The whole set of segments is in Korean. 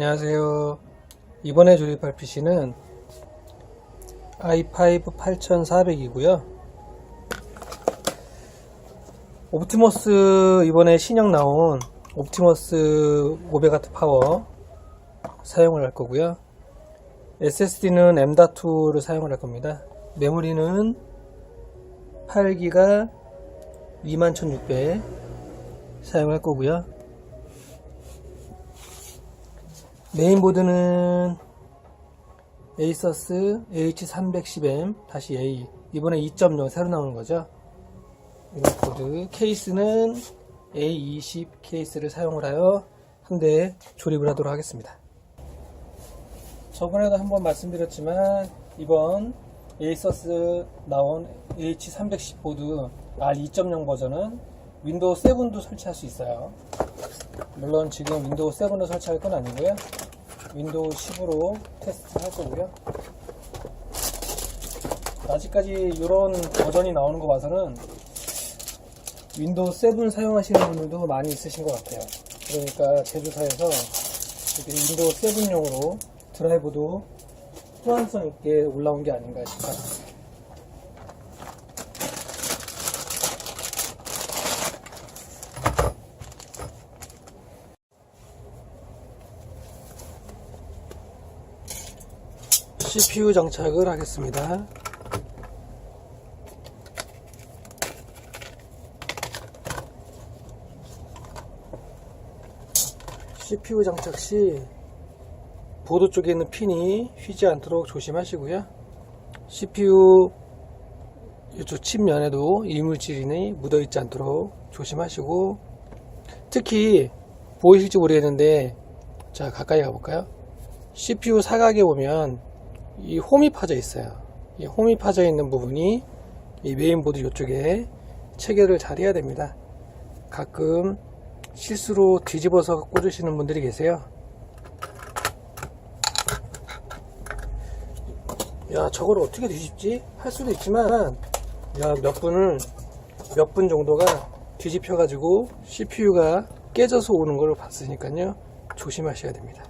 안녕하세요. 이번에 조립할 PC는 i5 8400이고요. 옵티머스 이번에 신형 나온 옵티머스 500W 파워 사용을 할 거고요. SSD는 M.2를 사용을 할 겁니다. 메모리는 8기가 21600 사용할 거고요. 메인보드는 에이서스 H310M 다시 A 이번에 2.0 새로 나오는 거죠. 이런 보드 케이스는 A20 케이스를 사용을 하여 한 대 조립을 하도록 하겠습니다. 저번에도 한번 말씀드렸지만 이번 에이서스 나온 H310 보드 R2.0 버전은 윈도우 7도 설치할 수 있어요. 물론 지금 윈도우 7을 설치할 건 아니고요. 윈도우 10으로 테스트 할 거고요. 아직까지 이런 버전이 나오는 거 봐서는 윈도우 7 사용하시는 분들도 많이 있으신 것 같아요. 그러니까 제조사에서 윈도우 7용으로 드라이브도 호환성 있게 올라온 게 아닌가 싶어요. CPU 장착을 하겠습니다. CPU 장착 시 보드 쪽에 있는 핀이 휘지 않도록 조심하시고요. CPU 이쪽 칩면에도 이물질이 묻어 있지 않도록 조심하시고 특히 보이실지 모르겠는데 자 가까이 가볼까요? CPU 사각에 보면 이 홈이 파져 있어요. 이 홈이 파져 있는 부분이 이 메인보드 이쪽에 체결을 잘 해야 됩니다. 가끔 실수로 뒤집어서 꽂으시는 분들이 계세요. 야, 저걸 어떻게 뒤집지? 할 수도 있지만, 야, 몇 분을, 몇 분 정도가 뒤집혀가지고 CPU가 깨져서 오는 걸 봤으니까요. 조심하셔야 됩니다.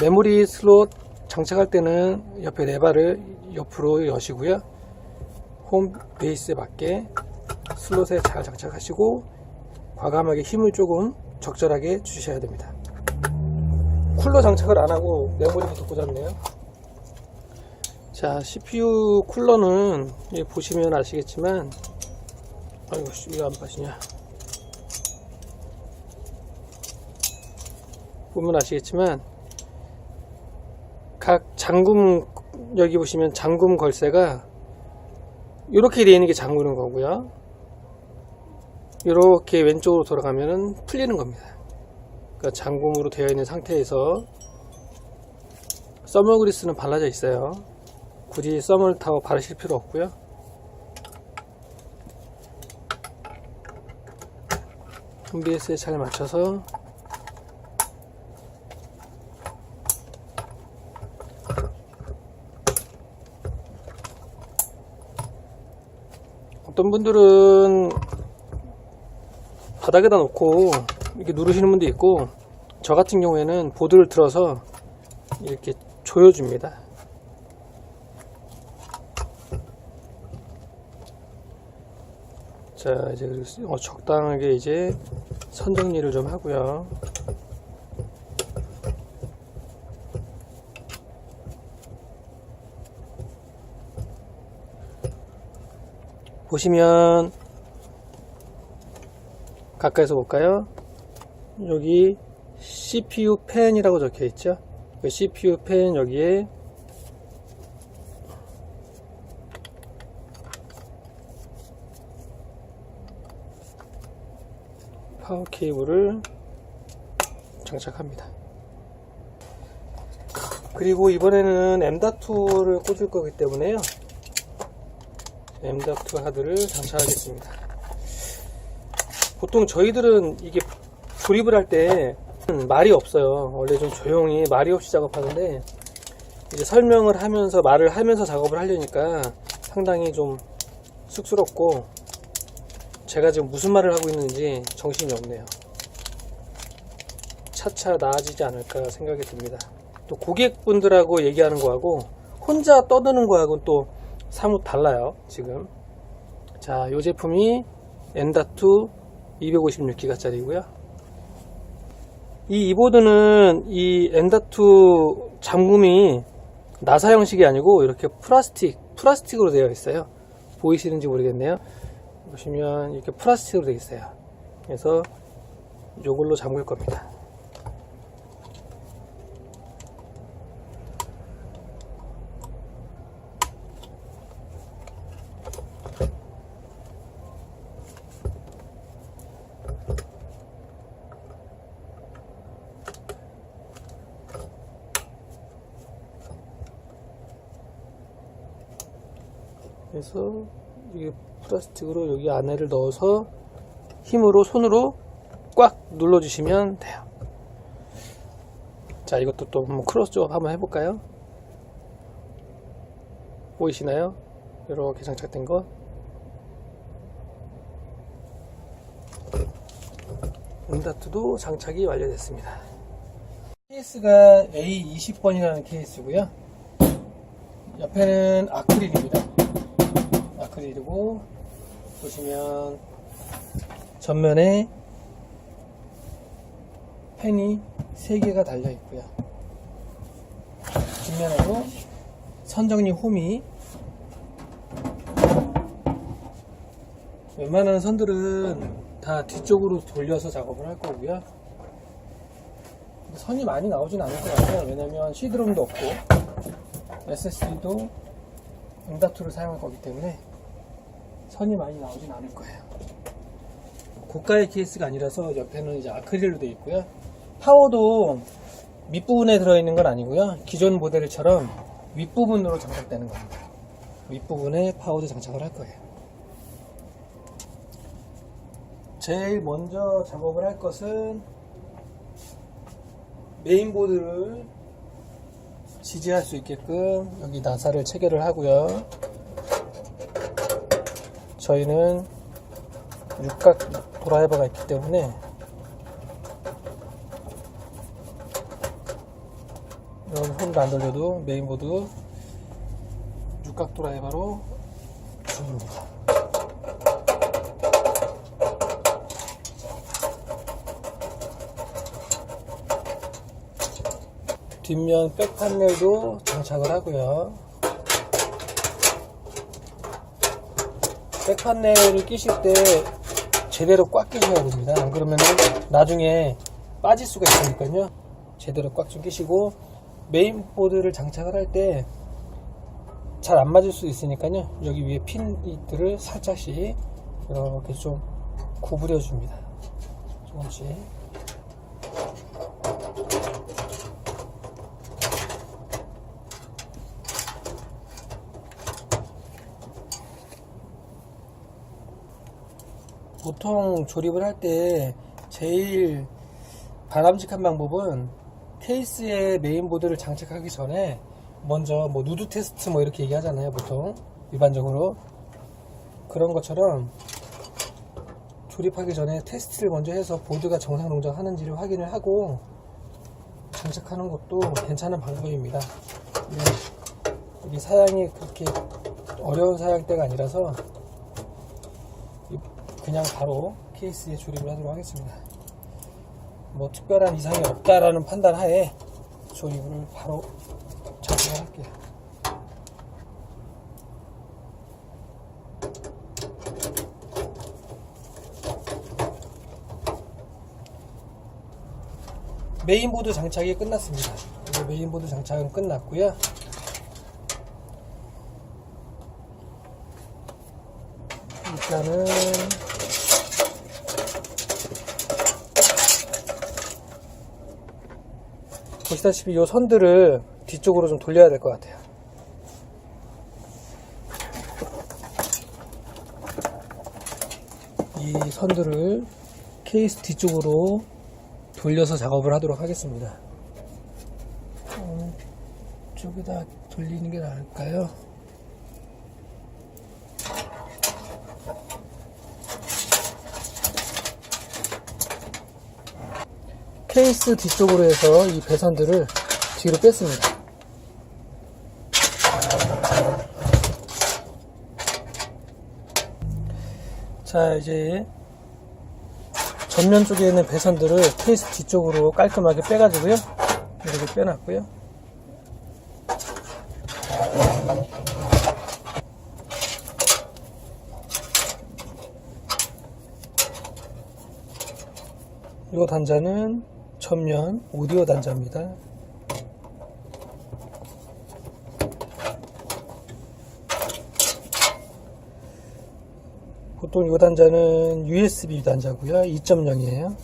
메모리 슬롯 장착할 때는 옆에 레바를 옆으로 여시고요. 홈 베이스에 맞게 슬롯에 잘 장착하시고 과감하게 힘을 조금 적절하게 주셔야 됩니다. 쿨러 장착을 안 하고 메모리부터 꽂았네요. 자, CPU 쿨러는 여기 보시면 아시겠지만, 아이고, 이거 안 빠지냐. 보면 아시겠지만, 각 잠금, 여기 보시면 잠금 걸쇠가 이렇게 되어 있는 게 잠그는 거고요. 이렇게 왼쪽으로 돌아가면은 풀리는 겁니다. 그러니까 잠금으로 되어 있는 상태에서 써머 그리스는 발라져 있어요. 굳이 써머를 타고 바르실 필요 없고요. 홈베이스에 잘 맞춰서 분들은 바닥에다 놓고 이렇게 누르시는 분도 있고 저 같은 경우에는 보드를 들어서 이렇게 조여줍니다. 자 이제 어, 적당하게 이제 선 정리를 좀 하고요. 보시면 가까이서 볼까요? 여기 CPU 펜이라고 적혀 있죠. 그 CPU 펜 여기에 파워 케이블을 장착합니다. 그리고 이번에는 M.2를 꽂을 거기 때문에요. M.2 하드를 장착하겠습니다. 보통 저희들은 이게 조립을 할 때 말이 없어요. 원래 좀 조용히 말이 없이 작업하는데 이제 설명을 하면서 말을 하면서 작업을 하려니까 상당히 좀 쑥스럽고 제가 지금 무슨 말을 하고 있는지 정신이 없네요. 차차 나아지지 않을까 생각이 듭니다. 또 고객분들하고 얘기하는 거하고 혼자 떠드는 거하고는 또 사뭇 달라요. 지금. 자, 이 제품이 엔다투 256기가 짜리고요. 이 이보드는 이 엔다투 잠금이 나사 형식이 아니고 이렇게 플라스틱, 플라스틱으로 되어 있어요. 보이시는지 모르겠네요. 보시면 이렇게 플라스틱으로 되어 있어요. 그래서 이걸로 잠글 겁니다. 그래서 이게 플라스틱으로 여기 안에를 넣어서 힘으로 손으로 꽉 눌러주시면 돼요. 자, 이것도 또 한번 크로스업 한번 해볼까요? 보이시나요? 이렇게 장착된 거. 은다트도 장착이 완료됐습니다. 케이스가 A20번이라는 케이스고요. 옆에는 아크릴입니다. 아크릴이고 보시면 전면에 펜이 3개가 달려 있고요. 뒷면에도 선정리 홈이 웬만한 선들은 다 뒤쪽으로 돌려서 작업을 할 거고요. 선이 많이 나오진 않을 것 같아요. 왜냐면 시드롬도 없고 SSD도 응답투를 사용할 거기 때문에 선이 많이 나오진 않을 거예요. 고가의 케이스가 아니라서 옆에는 이제 아크릴로 되어 있고요. 파워도 밑부분에 들어있는 건 아니고요. 기존 모델처럼 윗부분으로 장착되는 겁니다. 윗부분에 파워도 장착을 할 거예요. 제일 먼저 작업을 할 것은 메인보드를 지지할 수 있게끔 여기 나사를 체결을 하고요. 저희는 육각 드라이버가 있기 때문에 이런 홈도 안 돌려도 메인보드 육각 드라이버로 줄입니다. 뒷면 백 판넬도 장착을 하고요. 백 판넬을 끼실 때 제대로 꽉 끼셔야 됩니다. 안 그러면 나중에 빠질 수가 있으니까요. 제대로 꽉 좀 끼시고 메인보드를 장착을 할 때 잘 안 맞을 수 있으니까요. 여기 위에 핀들을 살짝씩 이렇게 좀 구부려 줍니다. 조금씩. 보통 조립을 할 때 제일 바람직한 방법은 케이스에 메인보드를 장착하기 전에 먼저 뭐 누드 테스트 뭐 이렇게 얘기하잖아요 보통. 일반적으로. 그런 것처럼 조립하기 전에 테스트를 먼저 해서 보드가 정상 동작하는지를 확인을 하고 장착하는 것도 괜찮은 방법입니다. 이 사양이 그렇게 어려운 사양대가 아니라서 그냥 바로 케이스에 조립을 하도록 하겠습니다. 뭐 특별한 이상이 없다라는 판단 하에 조립을 바로 장착을 할게요. 메인보드 장착이 끝났습니다. 이제 메인보드 장착은 끝났고요. 일단은 보시다시피 이 선들을 뒤쪽으로 좀 돌려야 될 것 같아요. 이 선들을 케이스 뒤쪽으로 돌려서 작업을 하도록 하겠습니다. 어, 쪽에다 돌리는 게 나을까요? 케이스 뒤쪽으로 해서 이 배선들을 뒤로 뺐습니다. 자, 이제 전면 쪽에 있는 배선들을 케이스 뒤쪽으로 깔끔하게 빼가지고요. 이렇게 빼놨고요. 이 단자는 전면 오디오 단자입니다. 보통 이 단자는 USB 단자고요. 2.0이에요.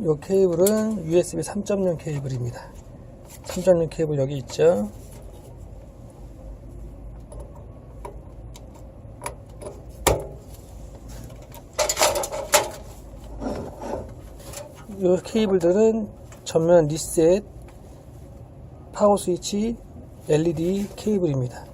이 케이블은 USB 3.0 케이블입니다. 3.0 케이블 여기 있죠. 이 케이블들은 전면 리셋, 파워 스위치, LED 케이블입니다.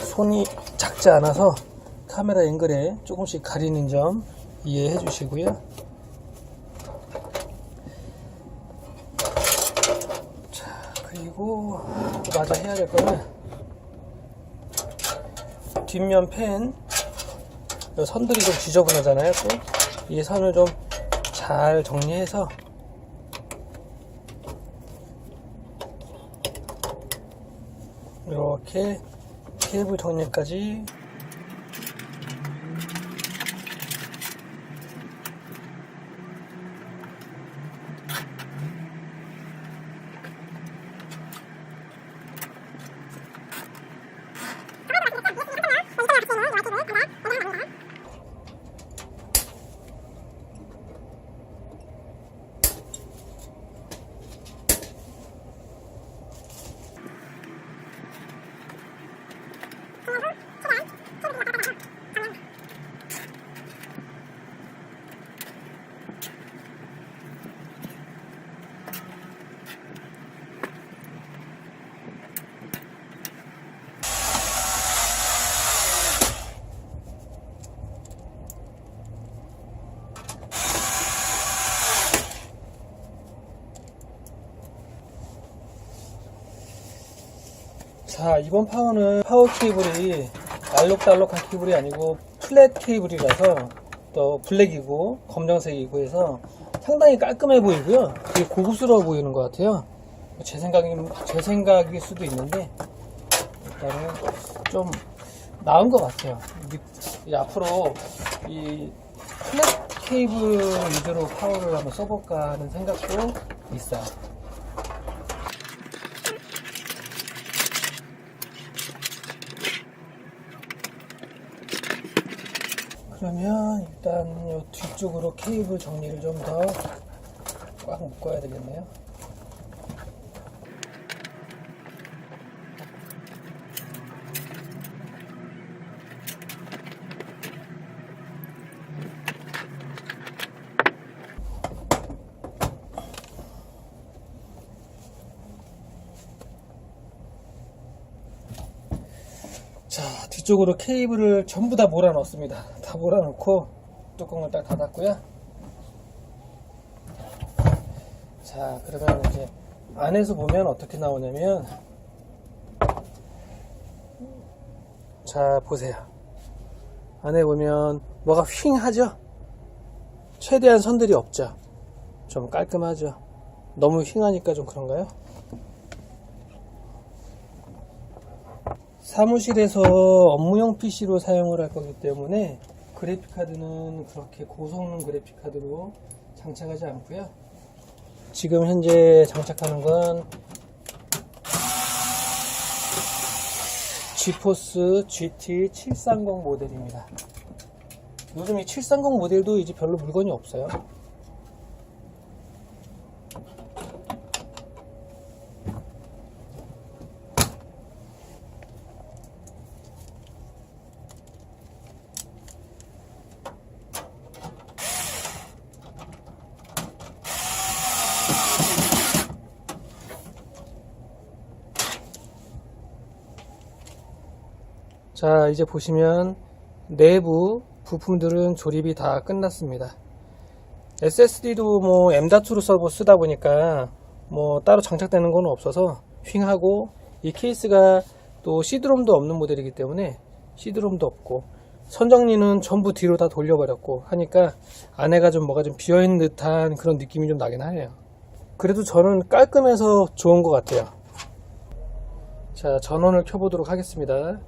손이 작지 않아서 카메라 앵글에 조금씩 가리는 점 이해해 주시고요. 자, 그리고 또 마저 해야 될 거는 뒷면 펜이 선들이 좀 지저분하잖아요. 또 이 선을 좀 잘 정리해서 이렇게 케이블 정리까지 자 이번 파워는 파워 케이블이 알록달록한 케이블이 아니고 플랫 케이블이라서 또 블랙이고 검정색이고 해서 상당히 깔끔해 보이고요. 되게 고급스러워 보이는 것 같아요. 제 생각이 제 생각일 수도 있는데 일단은 좀 나은 것 같아요. 이- 이 앞으로 이 플랫 케이블 위주로 파워를 한번 써볼까 하는 생각도 있어요 그러면 일단 이 뒤쪽으로 케이블 정리를 좀 더 꽉 묶어야 되겠네요. 자 뒤쪽으로 케이블을 전부 다 몰아 넣습니다 다 몰아 넣고 뚜껑을 딱 닫았고요. 자 그러면 이제 안에서 보면 어떻게 나오냐면 자 보세요. 안에 보면 뭐가 휭 하죠? 최대한 선들이 없죠. 좀 깔끔하죠. 너무 휭하니까 좀 그런가요? 사무실에서 업무용 PC로 사용을 할 거기 때문에 그래픽 카드는 그렇게 고성능 그래픽 카드로 장착하지 않고요. 지금 현재 장착하는 건 지포스 GT 730 모델입니다. 요즘 이 730 모델도 이제 별로 물건이 없어요. 자, 이제 보시면 내부 부품들은 조립이 다 끝났습니다. SSD도 뭐 M.2로 서버 쓰다 보니까 뭐 따로 장착되는 건 없어서 휭하고 이 케이스가 또 C드롬도 없는 모델이기 때문에 C드롬도 없고 선정리는 전부 뒤로 다 돌려버렸고 하니까 안에가 좀 뭐가 좀 비어있는 듯한 그런 느낌이 좀 나긴 하네요. 그래도 저는 깔끔해서 좋은 것 같아요. 자, 전원을 켜보도록 하겠습니다.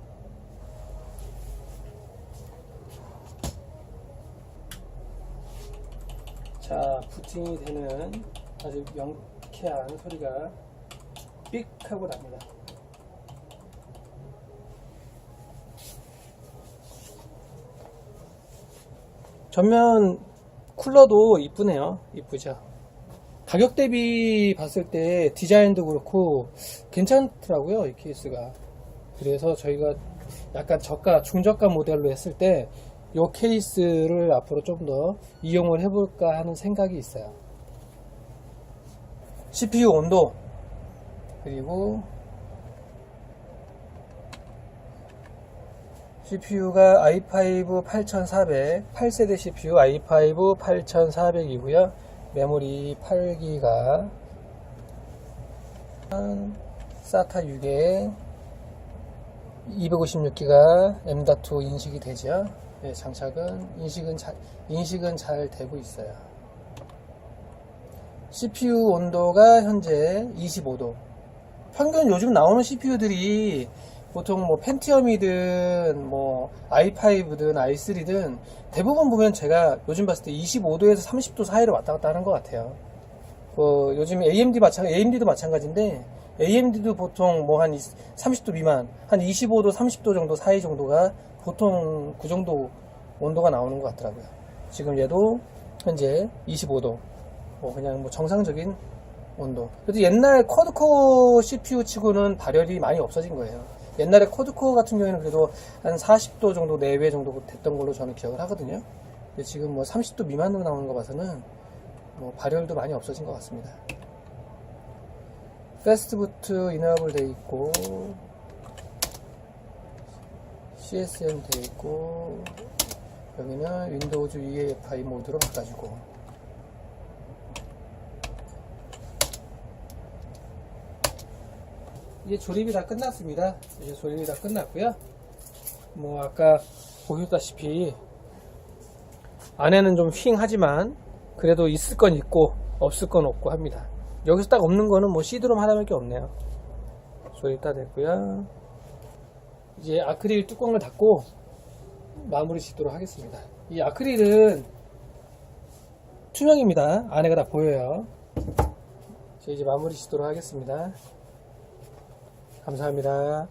자, 부팅이 되는 아주 명쾌한 소리가 삑 하고 납니다. 전면 쿨러도 이쁘네요. 이쁘죠. 가격 대비 봤을 때 디자인도 그렇고 괜찮더라고요. 이 케이스가. 그래서 저희가 약간 저가, 중저가 모델로 했을 때 이 케이스를 앞으로 좀더 이용을 해볼까 하는 생각이 있어요. CPU 온도 그리고 CPU가 i5 8400 8세대 CPU i5 8400이고요 메모리 8기가 SATA 6에 256기가 M.2 인식이 되죠 네, 장착은 인식은 잘, 인식은 잘 되고 있어요 CPU 온도가 현재 25도 평균 요즘 나오는 CPU들이 보통 뭐 펜티엄이든 뭐 i5든 i3든 대부분 보면 제가 요즘 봤을 때 25도에서 30도 사이로 왔다 갔다 하는 것 같아요. 그 요즘 AMD 마찬 AMD도 마찬가지인데 AMD도 보통 뭐 한 30도 미만, 한 25도, 30도 정도 사이 정도가 보통 그 정도 온도가 나오는 것 같더라고요. 지금 얘도 현재 25도, 뭐 그냥 뭐 정상적인 온도. 그래도 옛날 쿼드코어 CPU 치고는 발열이 많이 없어진 거예요. 옛날에 쿼드코어 같은 경우에는 그래도 한 40도 정도 내외 정도 됐던 걸로 저는 기억을 하거든요. 근데 지금 뭐 30도 미만으로 나오는 거 봐서는 뭐 발열도 많이 없어진 것 같습니다. 패스트부트 이너블 돼 있고 CSM 돼 있고 여기는 윈도우즈 UEFI 모드로 바꿔주고 이제 조립이 다 끝났습니다. 이제 조립이 다 끝났고요. 뭐 아까 보셨다시피 안에는 좀 휑하지만 그래도 있을 건 있고 없을 건 없고 합니다. 여기서 딱 없는 거는 뭐 시드롬 하나밖에 없네요. 조립 다 됐고요. 이제 아크릴 뚜껑을 닫고 마무리 짓도록 하겠습니다. 이 아크릴은 투명입니다. 안에가 다 보여요. 자, 이제 마무리 짓도록 하겠습니다. 감사합니다.